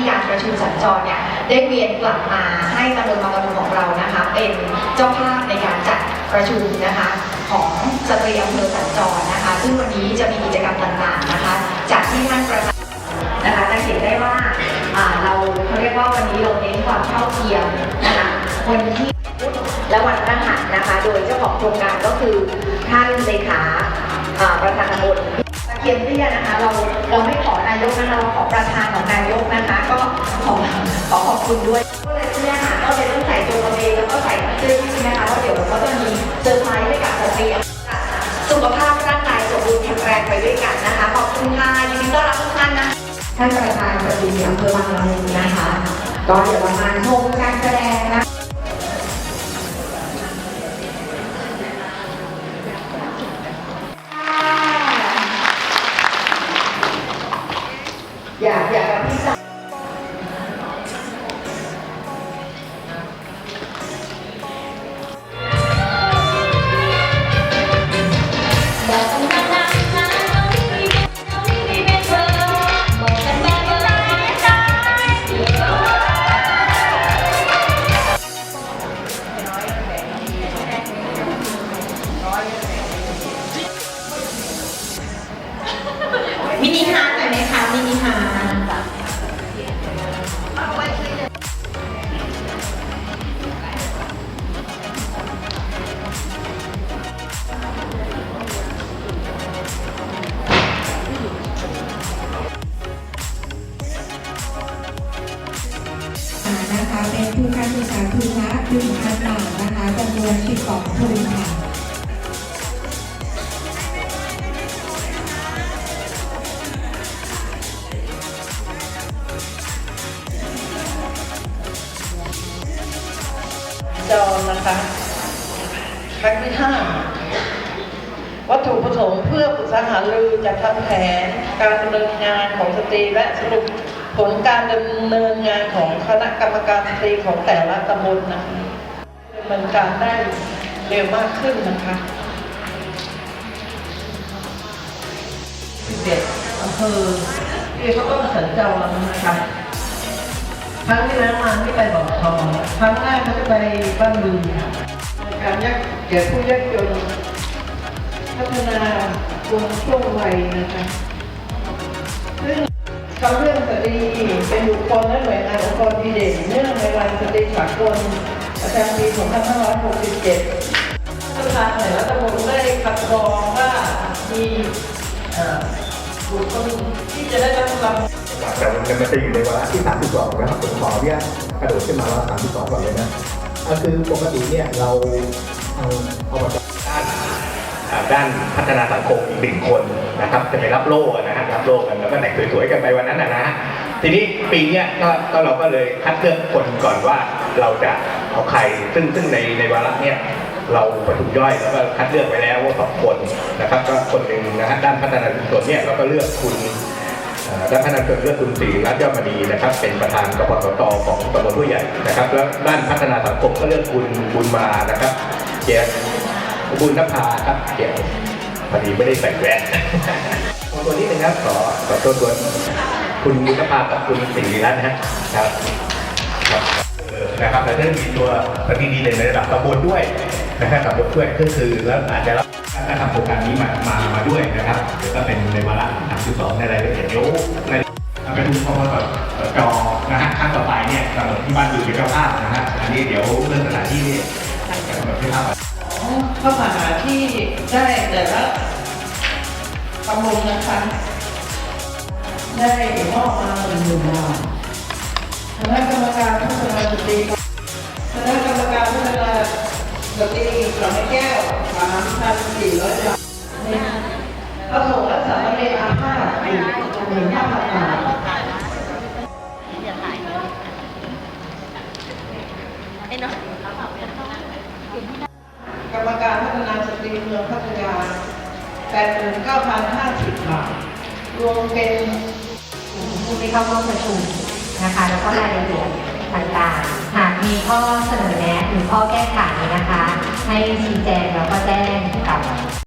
มีการประชุมสัญจรเนี่ยได้เวียนกลับมาให้ตำบลบางกะปิของเรานะคะ เป็นเจ้าภาพในการจัดประชุมนะคะของสตรีอำเภอสัญจรนะคะ ซึ่งวันนี้จะมีกิจกรรมต่างๆนะคะ จากที่ท่านประธานนะคะจะเห็นได้ว่าเราเขาเรียกว่าวันนี้เราเน้นความเท่าเทียมนะคะวันที่และวันพฤหัสนะคะ โดยเจ้าของโครงการก็คือท่านเลขาประธานตำบลตะ เคียนเตี้ยนะคะ เราเราไม่ขอนายกนะคะเราขอประธานของนายกนะคะ ก็ขอขอขอบคุณด้วยก็เลยเนี่ยค่ะก็เลยต้องใส่ตัวกระเบนแล้วก็ใส่เสื้อยืดนะคะว่าะเดี๋ยวเราก็จะมีเซอร์ไพรส์ให้กับสตรีสุขภาพร่างกายสมบูรณ์แข็งแรงไปด้วยกันนะคะขอบคุณค่ะยินดีต้อนรับทุกท่านนะท่านประธานประชุมอำเภอบางละมุงนะคะ ก็เดี๋ยวเรามาชมกา อย มินิฮาร์ดหน่อยไหมคะมินิฮาร์ดนะคะเป็นทุนการศึกษาทุนละ1,000บาทนะคะจำนวน12ทุนค่ะ จรนะคะ ครั้งที่ห้าวัตถุประสงค์เพื่อปรึกษาหารือจัดทำแผนการดำเนินงานของสตรีและสรุปผลการดำเนินงานของคณะกรรมการสตรีของแต่ละตำบลนะคะดำเนินการได้เร็วมากขึ้นนะคะเด็กอำเภอที่เขาต้องสัญจรนะคะ ครั้งที่แล้วมาไม่ไปบอกทองครั้งแรกเขาจะไปบ้านบึงการยักแก่ผู้ยากจนพัฒนาคนช่วงวัยนะคะซึ่งทำเรื่องสตรีเป็นบุคคลและหน่วยงานองค์กรดีเด่นเนื่องในวันสตรีสากลประจำปี2567ประธานแต่ละตำบลได้คัดกรองว่ามีบุคคลที่จะได้รับ แต่มันมันจะอยู่ในวาระที่32นะครับผมขออนุญาตกระโดดขึ้นมาวาระ32ก่อนเลยนะก็คือปกติเนี่ยเราเอาเอามาจากด้านด้านพัฒนาสังคมอีกหนึ่งคนนะครับจะไปรับโล่นะฮะรับโล่กันแล้วก็แต่งสวยๆกันไปวันนั้นนะนะฮะทีนี้ปีเนี้ยก็ก็เราก็เลยคัดเลือกคนก่อนว่าเราจะเอาใครซึ่งซึ่งในในวาระเนี้ยเราประชุมย่อยแล้วก็คัดเลือกไปแล้วว่าสองคนนะครับ ก็คนหนึ่งนะฮะด้านพัฒนาชุมชนเนี่ยเราก็เลือกคุณ เอ่อด้านพัฒนาชุมชนเลือกคุณศรีรัตน์ยอดมณีนะครับ เป็นประธานกปตตของตำบลผู้ใหญ่นะครับ แล้วด้านพัฒนาสังคมก็เลือกคุณบุญมานะครับเจียบุญนภาครับเดี๋ยวพอดีไม่ได้ใส่แว่นขอตัวนี้หนึ่งครับขอขอตัวตัวคุณบุญนภากับคุณสิริรัตน์นะครับครับครับเออนะครับแล้วก็มีตัวปฏิดีเด่นในระดับตำบลด้วยนะครับตำบลด้วยก็คือแล้วอาจจะรับ การทำโครงการนี้มามามาด้วยนะครับเดี๋ยวก็เป็นในวาระ32ในรายละเอียดเดี๋ยวในประชุมพอแบบจอนะฮะครั้งต่อไปเนี่ยกำหนดที่บ้านอยู่เป็นเจ้าภาพนะฮะอันนี้เดี๋ยวเรื่องสถานที่เนี่ยจะกำหนดที่ภาพพระมหาที่ได้แต่ละตำบลนะคะได้มอบมาหนึ่งหมื่นบาทคณะกรรมการพัฒนาสตรีคณะกรรมการพัฒนาสตรีกล่องแก้วามพันสี่ร้อยบาทพระสงฆ์และสามเณรอาภาษอีกหนึ่งห้าพันบาทไอ้เนาะกรรมการพัฒนาสตรีเมืองพัทยา89,050 บาท รวมเป็นผู้ที่เข้าร่วมประชุมนะคะ แล้วก็รายละเอียด ต่างๆ หากมีข้อเสนอแนะหรือข้อแก้ไขนะคะ ให้ชี้แจงแล้วก็แจ้งกับ